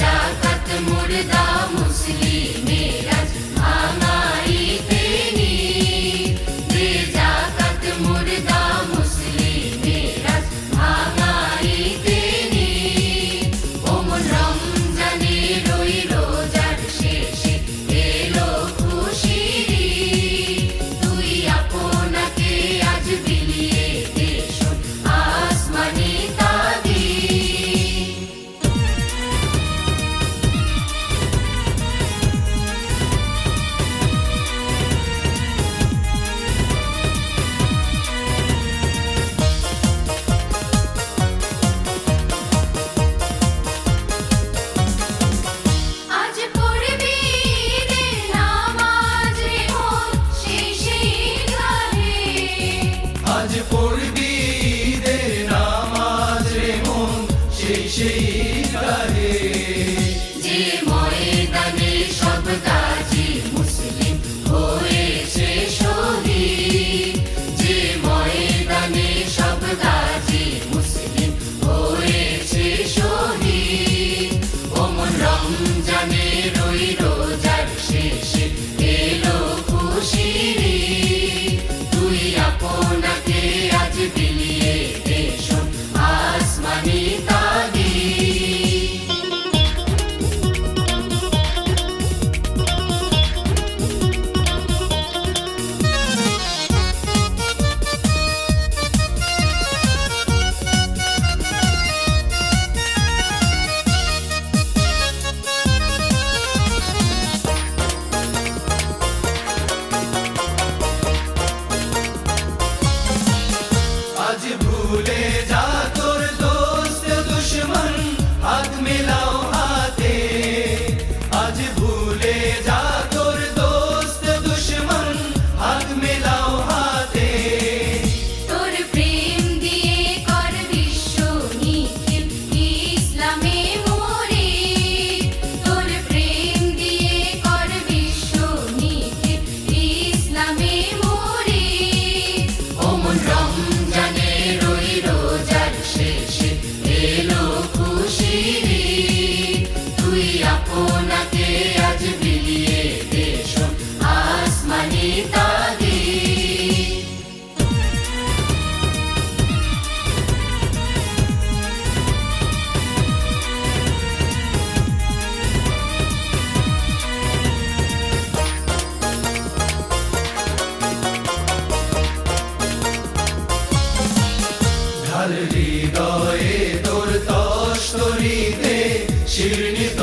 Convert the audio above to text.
जाकत मुर्दा मुस्लिम मेरा over there. আমার হৃদয়ে তোর তস্তরিতে শিরণিত